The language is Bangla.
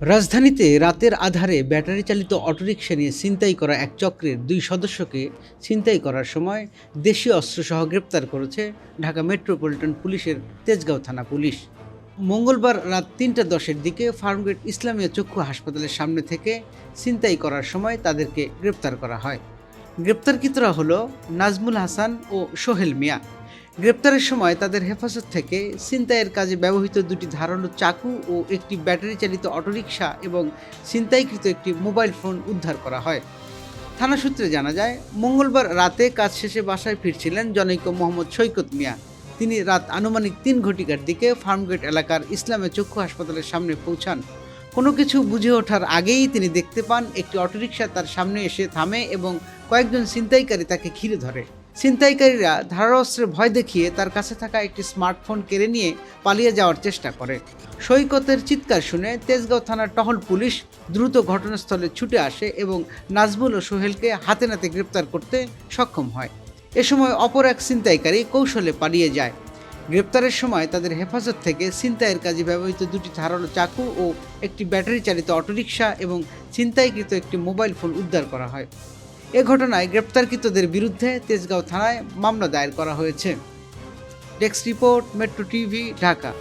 রাজধানীতে রাতের আধারে ব্যাটারি চালিত অটোরিকশা নিয়ে ছিনতাই করা এক চক্রের দুই সদস্যকে ছিনতাই করার সময় দেশীয় অস্ত্রসহ গ্রেপ্তার করেছে ঢাকা মেট্রোপলিটন পুলিশের তেজগাঁও থানা পুলিশ। মঙ্গলবার রাত তিনটা দশের দিকে ফার্মগেট ইসলামিয়া চক্ষু হাসপাতালের সামনে থেকে ছিনতাই করার সময় তাদেরকে গ্রেপ্তার করা হয়। গ্রেপ্তারকৃতরা হলো নাজমুল হাসান ও সোহেল মিয়া। গ্রেপ্তারের সময় তাদের হেফাজত থেকে ছিনতাইয়ের কাজে ব্যবহৃত দুটি ধারালো চাকু ও একটি ব্যাটারি চালিত অটোরিকশা এবং ছিনতাইকৃত একটি মোবাইল ফোন উদ্ধার করা হয়। থানা সূত্রে জানা যায়, মঙ্গলবার রাতে কাজ শেষে বাসায় ফিরছিলেন জনৈক মোহাম্মদ সৈকত মিয়া। তিনি রাত আনুমানিক তিন ঘটিকার দিকে ফার্মগেট এলাকার ইসলামে চক্ষু হাসপাতালের সামনে পৌঁছান। কোনো কিছু বুঝে ওঠার আগেই তিনি দেখতে পান, একটি অটোরিকশা তার সামনে এসে থামে এবং কয়েকজন ছিনতাইকারী তাকে ঘিরে ধরে। ছিনতাইকারীরা ধারাস্ত্রের ভয় দেখিয়ে তার কাছে থাকা একটি স্মার্টফোন কেড়ে নিয়ে পালিয়ে যাওয়ার চেষ্টা করে। সৈকতের চিৎকার শুনে তেজগাঁও থানার টহল পুলিশ দ্রুত ঘটনাস্থলে ছুটে আসে এবং নাজমুল ও সোহেলকে হাতে নাতে গ্রেপ্তার করতে সক্ষম হয়। এ সময় অপর এক ছিনতাইকারী কৌশলে পালিয়ে যায়। গ্রেপ্তারের সময় তাদের হেফাজত থেকে ছিনতাইয়ের কাজে ব্যবহৃত দুটি ধারালো চাকু ও একটি ব্যাটারি চালিত অটোরিকশা এবং ছিনতাইকৃত একটি মোবাইল ফোন উদ্ধার করা হয়। এ ঘটনায় গ্রেপ্তারকৃতদের বিরুদ্ধে তেজগাঁও থানায় মামলা দায়ের করা হয়েছে। Desk report, metro TV, Dhaka.